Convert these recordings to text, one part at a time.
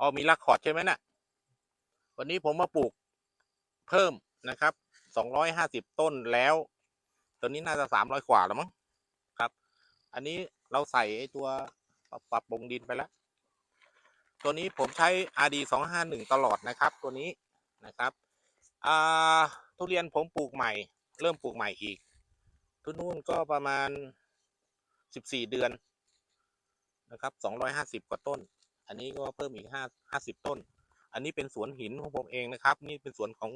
อ๋อมีรากขอดใช่ไหมน่ะ วันนี้ผมมาปลูกเพิ่มนะครับสองร้อยห้าสิบต้นแล้วตอนนี้น่าจะสามร้อยกว่าแล้วมั้งครับ อันนี้เราใส่ไอ้ตัวปรับปรับปรุงดินไปแล้ว ตัวนี้ผมใช้ RD สองห้าหนึ่งตลอดนะครับ ตัวนี้นะครับอ่าทุเรียนผมปลูกใหม่ เริ่มปลูกใหม่อีกทุนนู่นก็ประมาณสิบสี่เดือนนะครับสองร้อยห้าสิบกว่าต้น อันนี้ก็เพิ่มอีกห้าห้าสิบต้น อันนี้เป็นสวนหินของผมเองนะครับ นี่เป็นสวนของ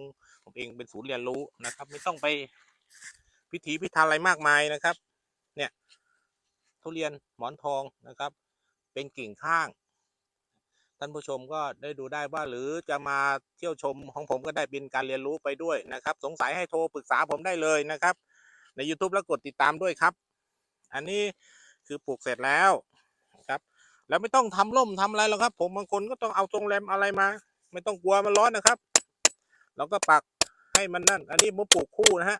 ผมเองเป็นศูนย์เรียนรู้นะครับ ไม่ต้องไปพิถีพิถันอะไรมากมายนะครับ เนี่ยทุเรียนหมอนทองนะครับ เป็นกิ่งข้างท่านผู้ชมก็ได้ดูได้ว่าหรือจะมาเที่ยวชมของผมก็ได้เป็นการเรียนรู้ไปด้วยนะครับ สงสัยให้โทรปรึกษาผมได้เลยนะครับ ใน YouTube แล้วกดติดตามด้วยครับ อันนี้คือปลูกเสร็จแล้ว แล้วไม่ต้องทำร่มทำอะไรหรอกครับ ผมบางคนก็ต้องเอาตรงแรมอะไรมา ไม่ต้องกลัวมันร้อนนะครับเราก็ปักให้มันนั่น อันนี้ผมปลูกคู่นะฮะ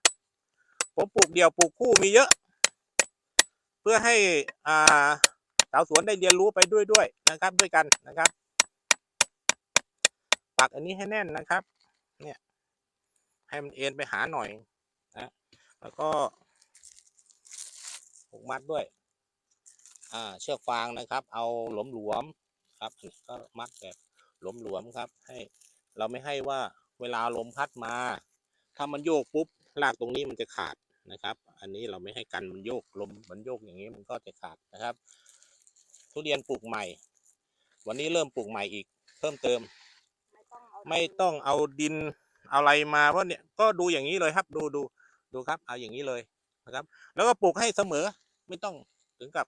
ผมปลูกเดี่ยวปลูกคู่มีเยอะ เพื่อให้อ่าสาวสวนได้เรียนรู้ไปด้วยด้วยนะครับ ด้วยกันนะครับ ปักอันนี้ให้แน่นนะครับ เนี่ย ให้มันเอ็นไปหาหน่อยนะแล้วก็ผูกมัดด้วย เชือกฟางนะครับ เอาหลวมหลวมครับก็มัดแบบหลวมหลวมครับ ให้เราไม่ให้ว่าเวลาลมพัดมา ถ้ามันโยกปุ๊บรากตรงนี้มันจะขาดนะครับ อันนี้เราไม่ให้กันมันโยกลมมันโยกอย่างนี้มันก็จะขาดนะครับ ทุเรียนปลูกใหม่ วันนี้เริ่มปลูกใหม่อีก เพิ่มเติม ไม่ต้องเอาดินเอาอะไรมาว่าะเนี่ยก็ดูอย่างนี้เลยครับ ดูดูดูครับ เอาอย่างนี้เลยนะครับ แล้วก็ปลูกให้เสมอไม่ต้องถึงกับ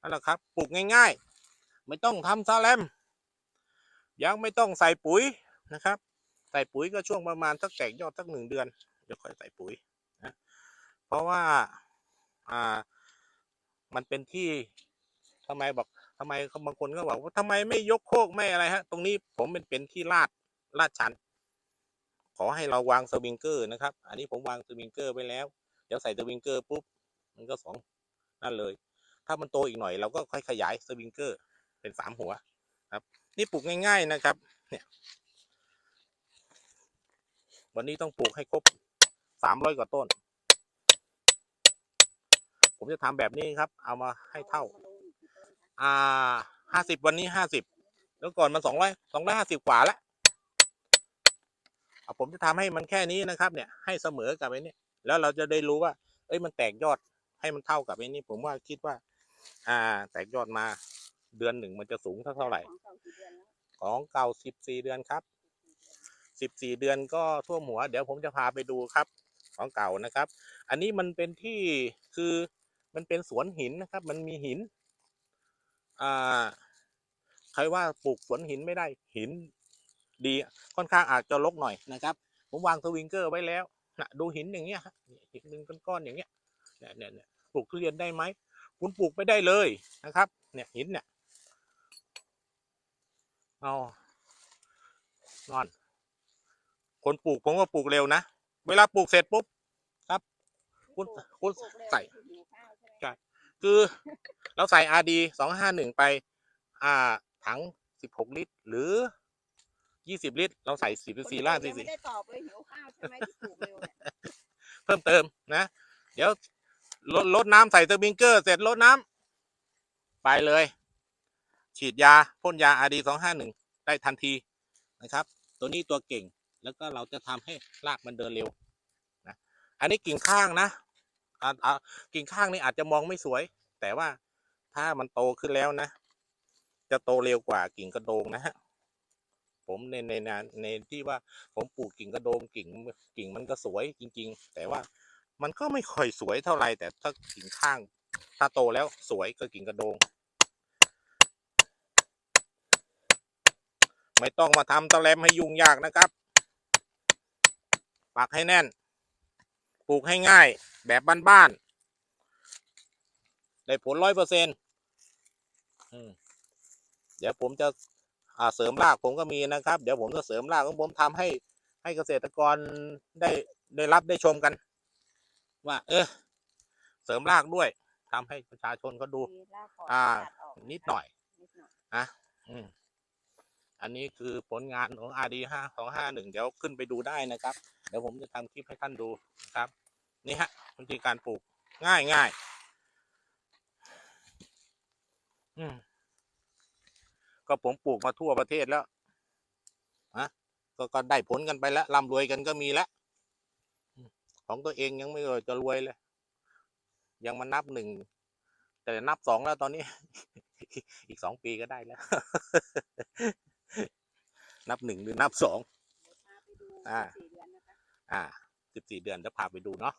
นั่นแหละครับปลูกง่ายๆ ไม่ต้องทำซาแลมยังไม่ต้องใส่ปุ๋ยนะครับ ใส่ปุ๋ยก็ช่วงประมาณสักแตกยอดสักหนึ่งเดือนเดี๋ยวค่อยใส่ปุ๋ยนะเพราะว่าอ่ามันเป็นที่ทำไมบอกทำไมบางคนก็บอกว่าทำไมไม่ยกโคกไม่อะไรฮะ ตรงนี้ผมเป็นเป็นที่ลาดลาดชัน ขอให้เราวางสวิงเกอร์นะครับ อันนี้ผมวางสวิงเกอร์ไว้แล้ว เดี๋ยวใส่สวิงเกอร์ปุ๊บมันก็สองนั่นเลย ถ้ามันโตอีกหน่อยเราก็ค่อยขยายสวิงเกอร์เป็นสามหัวครับ นี่ปลูกง่ายๆนะครับ เนี่ย วันนี้ต้องปลูกให้ครบสามร้อยกว่าต้น ผมจะทำแบบนี้ครับ เอามาให้เท่า อ่าห้าสิบวันนี้ห้าสิบแล้วก่อนมันสองร้อยสองร้อยห้าสิบกว่าแล้วเอาผมจะทำให้มันแค่นี้นะครับ เนี่ยให้เสมอกับไอ้นี่แล้วเราจะได้รู้ว่า เอ้ยมันแตกยอดให้มันเท่ากับไอ้นี่ผมว่าคิดว่า อ่า แตกยอดมาเดือนหนึ่งมันจะสูงเท่าเท่าไหร่ ของเก่าสิบสี่เดือนครับสิบสี่เดือนก็ท่วมหัว เดี๋ยวผมจะพาไปดูครับ ของเก่านะครับ อันนี้มันเป็นที่คือมันเป็นสวนหินนะครับ มันมีหิน อ่า ใครว่าปลูกสวนหินไม่ได้หิน ดีค่อนข้างอาจจะรกหน่อยนะครับ ผมวางสวิงเกอร์ไว้แล้วนะดูหินอย่างเงี้ยฮะหินหนึ่งก้อนๆอย่างเงี้ยเนี่ยเนี่ยเนี่ยปลูกทุเรียนได้ไหม คุณปลูกไม่ได้เลยนะครับ เนี่ยหินเนี่ยเอานอน คนปลูกผมก็ปลูกเร็วนะ เวลาปลูกเสร็จปุ๊บครับ คุณคุณใส่คือเราใส่ RD สองห้าหนึ่งไป อ่า ถังสิบหกลิตร หรือยี่สิบลิตร เราใส่สิบสี่ล่าสี่ไม่สี่ได้ตอบเลยหิวข้าวใช่ไหมที่ปลูกเร็วเนี่ยเพิ่มเติมนะ เดี๋ยว ลดลดน้ำใส่สปริงเกอร์เสร็จลดน้ำไปเลย ฉีดยาพ่นยา RD สองห้าหนึ่งได้ทันทีนะครับ ตัวนี้ตัวเก่งแล้วก็เราจะทำให้รากมันเดินเร็วนะอันนี้กิ่งข้างนะอ่ากิ่งข้างนี่อาจจะมองไม่สวย แต่ว่าถ้ามันโตขึ้นแล้วนะ จะโตเร็วกว่ากิ่งกระโดงนะฮะผมในในในในที่ว่าผมปลูกกิ่งกระโดงกิ่งกิ่งมันก็สวยจริง ๆ แต่ว่า มันก็ไม่ค่อยสวยเท่าไหร่แต่ถ้ากิ่งข้าง ถ้าโตแล้วสวยก็กิ่งกระโดง ไม่ต้องมาทำตะแลมให้ยุ่งยากนะครับปักให้แน่น ปลูกให้ง่ายแบบบ้านๆ ได้ผลร้อยเปอร์เซ็นต์เดี๋ยวผมจะเสริมรากผมก็มีนะครับ เดี๋ยวผมจะเสริมรากของผมทำให้ให้เกษตรกรได้ได้รับได้ชมกัน ว่า เออ เสริมรากด้วยทำให้ประชาชนเขาดู มีรากขออ่า ตัดออกนิดหน่อย นิดหน่อยนะอืมอันนี้คือผลงานของ RD ห้าสองห้าหนึ่งเดี๋ยวขึ้นไปดูได้นะครับ เดี๋ยวผมจะทำคลิปให้ท่านดูนะครับ นี่ฮะวิธีการปลูกง่ายง่ายอืมก็ผมปลูกมาทั่วประเทศแล้วฮะก็ก็ได้ผลกันไปแล้วร่ำรวยกันก็มีแล้วอืม ของตัวเองยังไม่เลยจะรวยเลย ยังมานับหนึ่ง แต่นับสองแล้วตอนนี้ อีกสองปีก็ได้แล้ว นับหนึ่งหรือนับสองเดี๋ยวพาไปดูอ่าสี่เดือนนะคะอ่าสิบสี่เดือนจะพาไปดูเนาะ